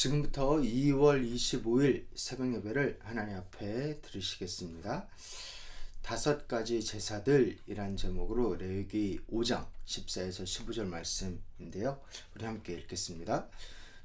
지금부터 2월 25일 새벽 예배를 하나님 앞에 드리시겠습니다. 다섯 가지 제사들이란 제목으로 레위기 5장 14에서 15절 말씀인데요. 우리 함께 읽겠습니다.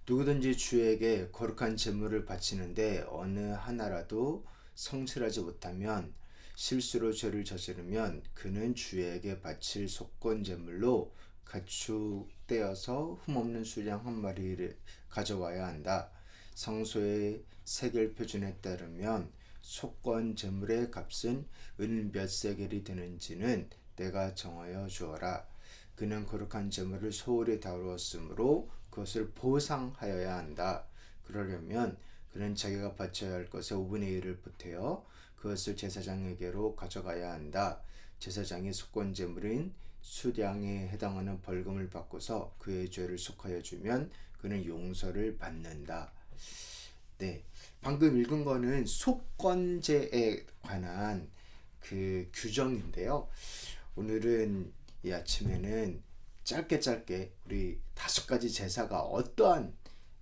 누구든지 주에게 거룩한 제물을 바치는데 어느 하나라도 성실하지 못하면 실수로 죄를 저지르면 그는 주에게 바칠 속건 제물로 가축되어서 흠없는 수량 한 마리를 가져와야 한다. 성소의 세겔 표준에 따르면 속건 제물의 값은 은 몇 세겔이 되는지는 내가 정하여 주어라. 그는 거룩한 제물을 소홀히 다루었으므로 그것을 보상하여야 한다. 그러려면 그는 자기가 바쳐야 할 것의 5분의 1을 보태어 그것을 제사장에게로 가져가야 한다. 제사장이 속건 제물인 수량에 해당하는 벌금을 받고서 그의 죄를 속하여 주면 그는 용서를 받는다. 네. 방금 읽은 거는 속건제에 관한 그 규정인데요. 오늘은 이 아침에는 짧게 짧게 우리 다섯 가지 제사가 어떠한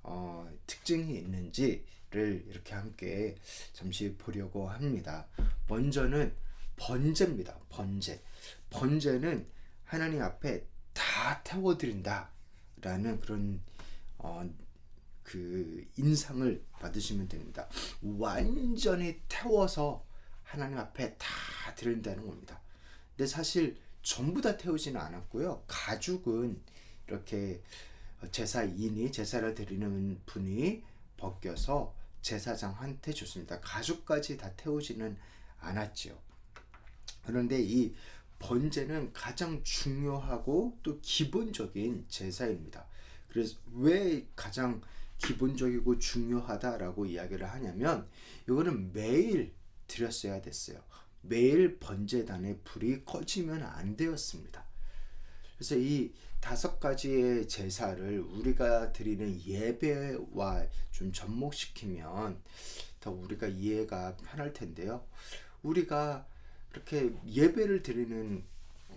어, 특징이 있는지를 이렇게 함께 잠시 보려고 합니다. 먼저는 번제입니다. 번제. 번제는 하나님 앞에 다 태워드린다. 라는 그런, 어, 그 인상을 받으시면 됩니다. 완전히 태워서 하나님 앞에 다 드린다는 겁니다. 근데 사실 전부 다 태우지는 않았고요. 가죽은 이렇게 제사인이 제사를 드리는 분이 벗겨서 제사장한테 줬습니다. 가죽까지 다 태우지는 않았지요. 그런데 이 번제는 가장 중요하고 또 기본적인 제사입니다. 그래서 왜 가장 기본적이고 중요하다라고 이야기를 하냐면 이거는 매일 드렸어야 됐어요. 매일 번제단의 불이 꺼지면 안 되었습니다. 그래서 이 다섯 가지의 제사를 우리가 드리는 예배와 좀 접목시키면 더 우리가 이해가 편할 텐데요. 우리가 이렇게 예배를 드리는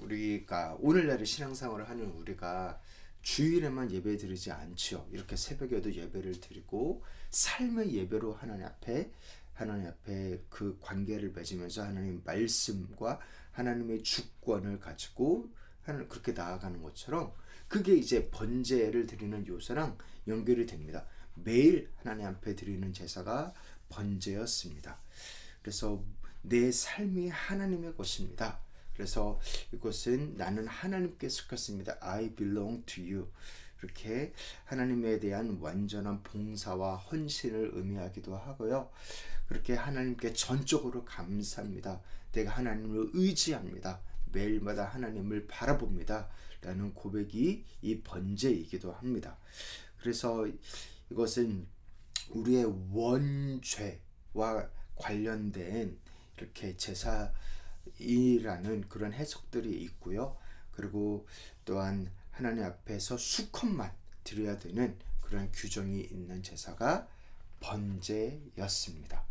우리가 오늘날의 신앙생활을 하는 우리가 주일에만 예배 드리지 않죠. 이렇게 새벽에도 예배를 드리고 삶의 예배로 하나님 앞에 하나님 앞에 그 관계를 맺으면서 하나님 말씀과 하나님의 주권을 가지고 하는 그렇게 나아가는 것처럼 그게 이제 번제를 드리는 요소랑 연결이 됩니다. 매일 하나님 앞에 드리는 제사가 번제였습니다. 그래서 내 삶이 하나님의 것입니다. 그래서 이것은 나는 하나님께 속했습니다. I belong to you. 이렇게 하나님에 대한 완전한 봉사와 헌신을 의미하기도 하고요. 그렇게 하나님께 전적으로 감사합니다. 내가 하나님을 의지합니다. 매일마다 하나님을 바라봅니다. 라는 고백이 이 번제이기도 합니다. 그래서 이것은 우리의 원죄와 관련된 이렇게 제사이라는 그런 해석들이 있고요. 그리고 또한 하나님 앞에서 수컷만 드려야 되는 그런 규정이 있는 제사가 번제였습니다.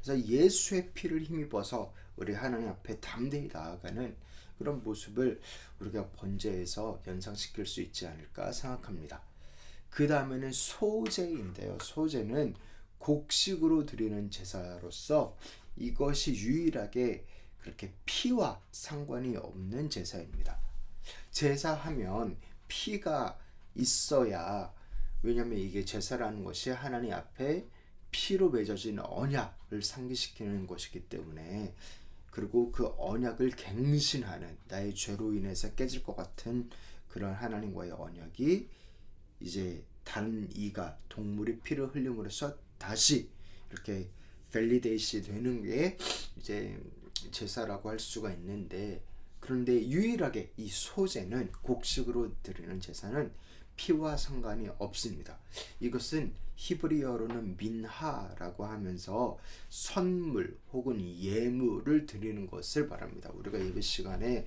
그래서 예수의 피를 힘입어서 우리 하나님 앞에 담대히 나아가는 그런 모습을 우리가 번제에서 연상시킬 수 있지 않을까 생각합니다. 그 다음에는 소제인데요. 소제는 곡식으로 드리는 제사로서 이것이 유일하게 그렇게 피와 상관이 없는 제사입니다. 제사하면 피가 있어야 왜냐하면 이게 제사라는 것이 하나님 앞에 피로 맺어진 언약을 상기시키는 것이기 때문에 그리고 그 언약을 갱신하는 나의 죄로 인해서 깨질 것 같은 그런 하나님과의 언약이 이제 단 이가 동물의 피를 흘림으로써 다시 이렇게 밸리데이시 되는 게 이제 제사라고 할 수가 있는데 그런데 유일하게 이 소제는 곡식으로 드리는 제사는 피와 상관이 없습니다. 이것은 히브리어로는 민하라고 하면서 선물 혹은 예물을 드리는 것을 말합니다. 우리가 예배 시간에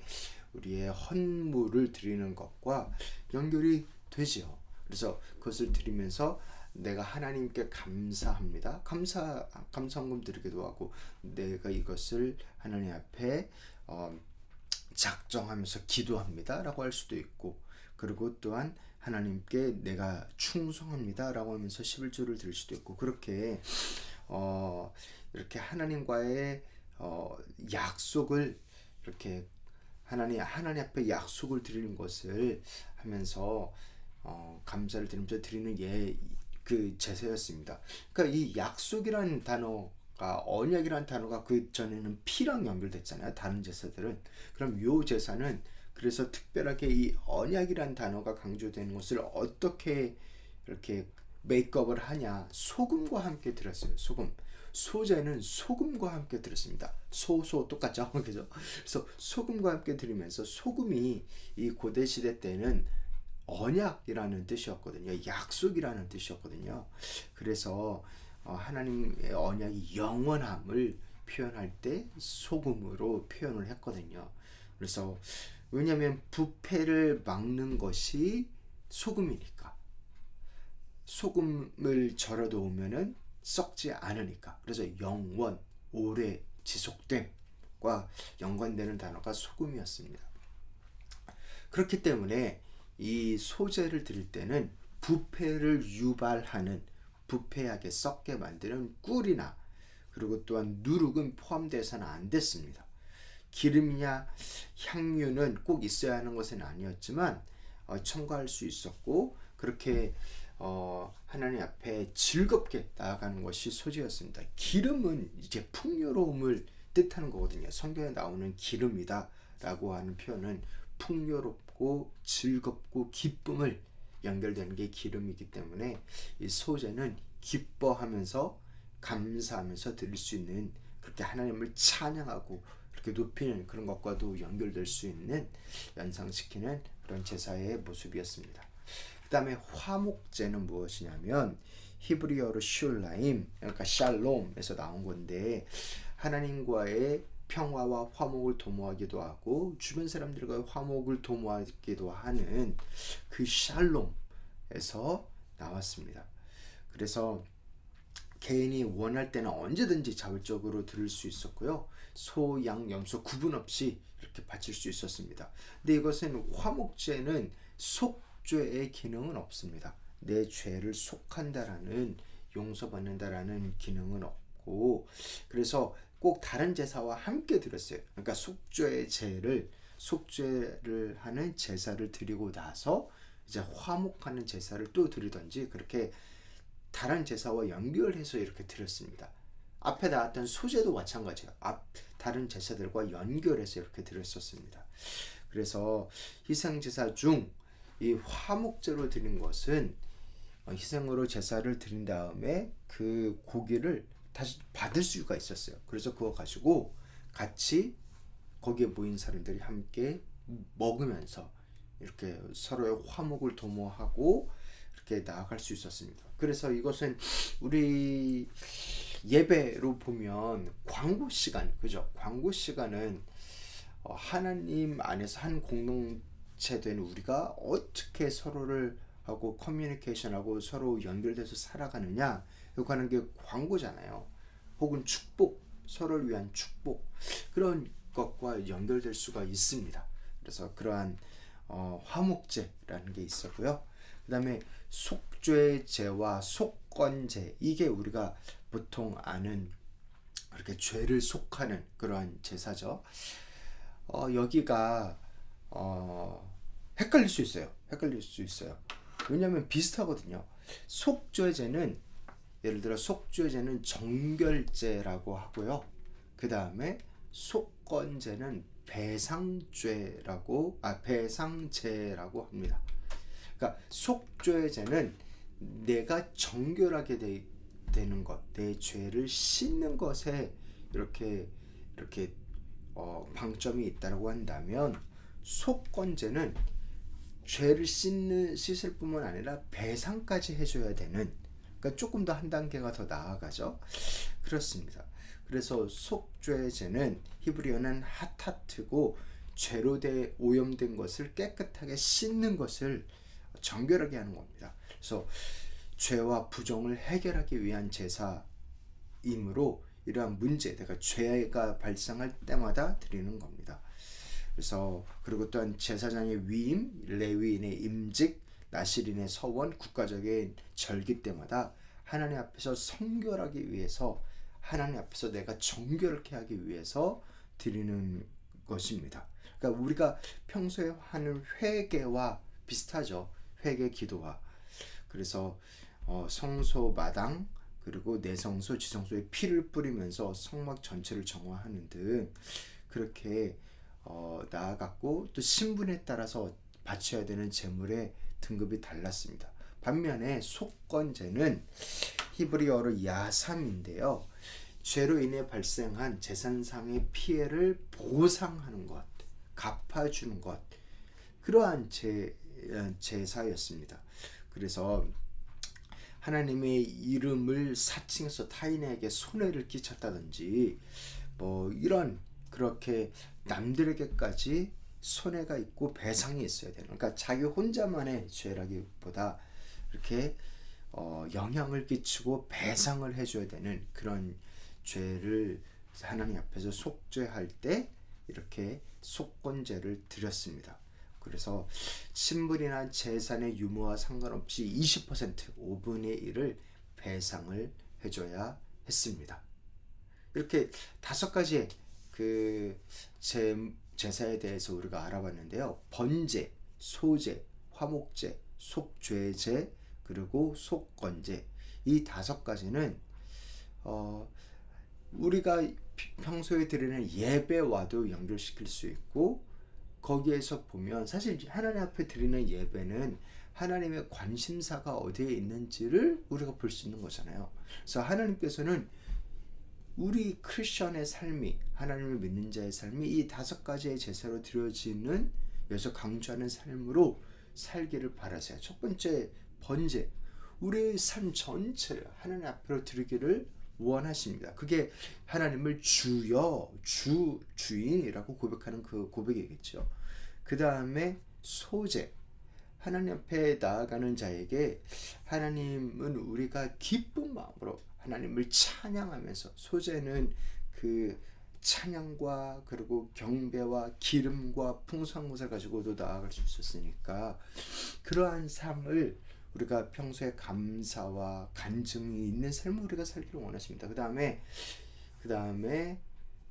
우리의 헌물을 드리는 것과 연결이 되지요. 그래서 그것을 드리면서 내가 하나님께 감사합니다. 감사 감사금 드리기도 하고 내가 이것을 하나님 앞에 어, 작정하면서 기도합니다라고 할 수도 있고 그리고 또한 하나님께 내가 충성합니다라고 하면서 11조를 드릴 수도 있고 그렇게 어 이렇게 하나님과의 어 약속을 이렇게 하나님 하나님 앞에 약속을 드리는 것을 하면서 어 감사를 드리면서 드리는 예 그 제사였습니다. 그러니까 이 약속이라는 단어가 언약이라는 단어가 그 전에는 피랑 연결됐잖아요. 다른 제사들은. 그럼 요 제사는 그래서 특별하게 이 언약이란 단어가 강조되는 것을 어떻게 이렇게 메이크업을 하냐? 소금과 함께 들었어요 소금. 소재는 소금과 함께 들었습니다. 소소 똑같죠? 그래서 소금과 함께 들으면서 소금이 이 고대 시대 때는 언약이라는 뜻이었거든요 약속이라는 뜻이었거든요 그래서 어, 하나님의 언약이 영원함을 표현할 때 소금으로 표현을 했거든요 그래서 왜냐하면 부패를 막는 것이 소금이니까. 소금을 절여 놓으면은 썩지 않으니까. 그래서 영원, 오래 지속됨과 연관되는 단어가 소금이었습니다. 그렇기 때문에 이 소재를 드릴 때는 부패를 유발하는 부패하게 썩게 만드는 꿀이나 그리고 또한 누룩은 포함돼서는 안 됐습니다. 기름이냐 향유는 꼭 있어야 하는 것은 아니었지만 어, 첨가할 수 있었고 그렇게 어, 하나님 앞에 즐겁게 나아가는 것이 소재였습니다. 기름은 이제 풍요로움을 뜻하는 거거든요. 성경에 나오는 기름이다라고 하는 표현은 풍요롭 고 즐겁고 기쁨을 연결되는 게 기름이기 때문에 이 소재는 기뻐하면서 감사하면서 드릴 수 있는 그렇게 하나님을 찬양하고 이렇게 높이는 그런 것과도 연결될 수 있는 연상시키는 그런 제사의 모습이었습니다. 그 다음에 화목제는 무엇이냐면 히브리어로 슐라임 그러니까 샬롬에서 나온 건데 하나님과의 평화와 화목을 도모하기도 하고 주변 사람들과 화목을 도모하기도 하는 그 샬롬에서 나왔습니다. 그래서 개인이 원할 때는 언제든지 자율적으로 들을 수 있었고요. 소, 양, 염소 구분 없이 이렇게 바칠 수 있었습니다. 근데 이것은 화목제는 속죄의 기능은 없습니다. 내 죄를 속한다라는 용서받는다라는 기능은 없고 그래서 꼭 다른 제사와 함께 드렸어요. 그러니까 속죄의 제를 속죄를 하는 제사를 드리고 나서 이제 화목하는 제사를 또 드리던지 그렇게 다른 제사와 연결해서 이렇게 드렸습니다. 앞에 나왔던 소재도 마찬가지예요. 앞 다른 제사들과 연결해서 이렇게 드렸었습니다. 그래서 희생 제사 중 이 화목제로 드린 것은 어, 희생으로 제사를 드린 다음에 그 고기를 다시 받을 수가 있었어요. 그래서 그거 가지고 같이 거기에 모인 사람들이 함께 먹으면서 이렇게 서로의 화목을 도모하고 이렇게 나아갈 수 있었습니다. 그래서 이것은 우리 예배로 보면 광고 시간, 그죠? 광고 시간은 어, 하나님 안에서 한 공동체 된 우리가 어떻게 서로를 하고 커뮤니케이션하고 서로 연결돼서 살아가느냐 이거 하는 게 광고잖아요. 혹은 축복, 서로를 위한 축복 그런 것과 연결될 수가 있습니다. 그래서 그러한 어, 화목제라는 게 있었고요. 그 다음에 속죄제와 속건제 이게 우리가 보통 아는 그렇게 죄를 속하는 그러한 제사죠. 어, 여기가 어, 헷갈릴 수 있어요. 헷갈릴 수 있어요. 왜냐하면 비슷하거든요. 속죄제는 예를 들어 속죄제는 정결제라고 하고요. 그 다음에 속건제는 배상죄라고 아 배상제라고 합니다. 그러니까 속죄제는 내가 정결하게 되, 되는 것, 내 죄를 씻는 것에 이렇게 이렇게 어, 방점이 있다라고 한다면 속건제는 죄를 씻는 씻을 뿐만 아니라 배상까지 해줘야 되는 그러니까 조금 더 한 단계가 더 나아가죠. 그렇습니다. 그래서 속죄제는 히브리어는 하타트고 죄로 돼 오염된 것을 깨끗하게 씻는 것을 정결하게 하는 겁니다. 그래서 죄와 부정을 해결하기 위한 제사이므로 이러한 문제, 내가 죄가 발생할 때마다 드리는 겁니다. 그래서 그리고 또한 제사장의 위임, 레위인의 임직, 나시린의 서원 국가적인 절기 때마다 하나님 앞에서 성결하기 위해서 하나님 앞에서 내가 정결케 하기 위해서 드리는 것입니다. 그러니까 우리가 평소에 하는 회개와 비슷하죠. 회개 기도와. 그래서 어, 성소 마당 그리고 내성소 지성소에 피를 뿌리면서 성막 전체를 정화하는 등 그렇게 어, 나아갔고 또 신분에 따라서 바쳐야 되는 제물의 등급이 달랐습니다. 반면에 속건제는 히브리어로 야삼인데요. 죄로 인해 발생한 재산상의 피해를 보상하는 것, 갚아주는 것, 그러한 제, 제사였습니다. 그래서 하나님의 이름을 사칭해서 타인에게 손해를 끼쳤다든지 뭐 이런 그렇게 남들에게까지 손해가 있고 배상이 있어야 되는 그러니까 자기 혼자만의 죄라기보다 이렇게 어, 영향을 끼치고 배상을 해줘야 되는 그런 죄를 하나님 앞에서 속죄할 때 이렇게 속건죄를 드렸습니다. 그래서 신분이나 재산의 유무와 상관없이 20% 5분의 1을 배상을 해줘야 했습니다. 이렇게 다섯 가지의 그 제, 제사에 대해서 우리가 알아봤는데요. 번제, 소제, 화목제, 속죄제, 그리고 속건제 이 다섯 가지는 어, 우리가 평소에 드리는 예배와도 연결시킬 수 있고 거기에서 보면 사실 하나님 앞에 드리는 예배는 하나님의 관심사가 어디에 있는지를 우리가 볼 수 있는 거잖아요. 그래서 하나님께서는 우리 크리스천의 삶이 하나님을 믿는 자의 삶이 이 다섯 가지의 제사로 드려지는 여기서 강조하는 삶으로 살기를 바라세요. 첫 번째 번제 우리의 삶 전체를 하나님 앞으로 드리기를 원하십니다. 그게 하나님을 주여, 주, 주인이라고 고백하는 그 고백이겠죠. 그 다음에 소재. 하나님 앞에 나아가는 자에게 하나님은 우리가 기쁜 마음으로 하나님을 찬양하면서 소재는 그 찬양과 그리고 경배와 기름과 풍성무사 가지고도 나아갈 수 있었으니까 그러한 삶을 우리가 평소에 감사와 간증이 있는 삶을 우리가 살기를 원하십니다. 그 다음에 그 다음에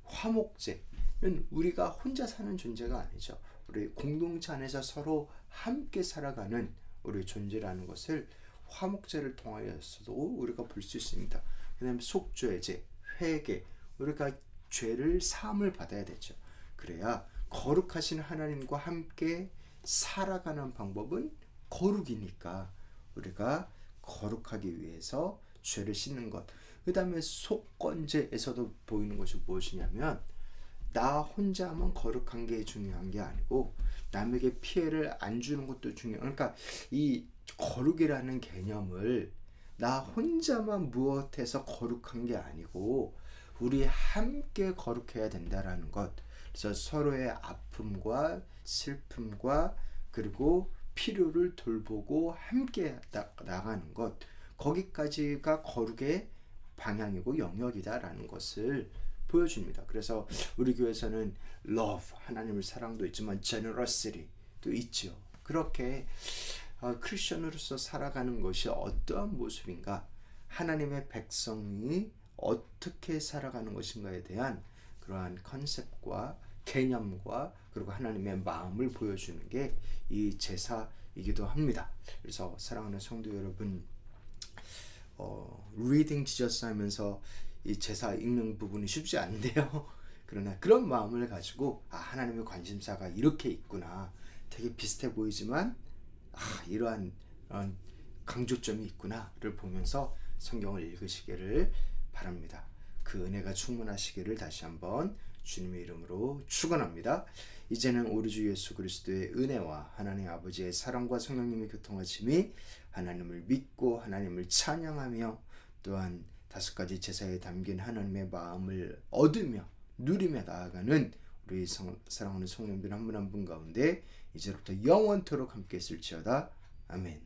화목제는 우리가 혼자 사는 존재가 아니죠. 우리 공동체 안에서 서로 함께 살아가는 우리 존재라는 것을 화목제를 통하여서도 우리가 볼 수 있습니다. 그 다음에 속죄제, 회개, 우리가 죄를 사함을 받아야 되죠. 그래야 거룩하신 하나님과 함께 살아가는 방법은 거룩이니까 우리가 거룩하기 위해서 죄를 씻는 것. 그 다음에 속건제에서도 보이는 것이 무엇이냐면 나 혼자만 거룩한 게 중요한 게 아니고 남에게 피해를 안 주는 것도 중요. 그러니까 이 거룩이라는 개념을 나 혼자만 무엇해서 거룩한 게 아니고 우리 함께 거룩해야 된다라는 것. 그래서 서로의 아픔과 슬픔과 그리고 필요를 돌보고 함께 나, 나가는 것 거기까지가 거룩의 방향이고 영역이다라는 것을 보여줍니다. 그래서 우리 교회에서는 love 하나님을 사랑도 있지만 generosity도 있죠. 그렇게 어, 크리스천으로서 살아가는 것이 어떠한 모습인가 하나님의 백성이 어떻게 살아가는 것인가에 대한 그러한 컨셉과 개념과 그리고 하나님의 마음을 보여주는 게 이 제사이기도 합니다. 그래서 사랑하는 성도 여러분, 어, 리딩 지저스 하면서 이 제사 읽는 부분이 쉽지 않은데요. 그러나 그런 마음을 가지고 아 하나님의 관심사가 이렇게 있구나. 되게 비슷해 보이지만 아 이러한 강조점이 있구나를 보면서 성경을 읽으시기를 바랍니다. 그 은혜가 충만하시기를 다시 한번 주님의 이름으로 축원합니다. 이제는 우리 주 예수 그리스도의 은혜와 하나님 아버지의 사랑과 성령님의 교통하심이 하나님을 믿고 하나님을 찬양하며 또한 다섯 가지 제사에 담긴 하나님의 마음을 얻으며 누리며 나아가는 우리 성, 사랑하는 성령들 한 분 한 분 가운데 이제부터 영원토록 함께 있을지어다 아멘.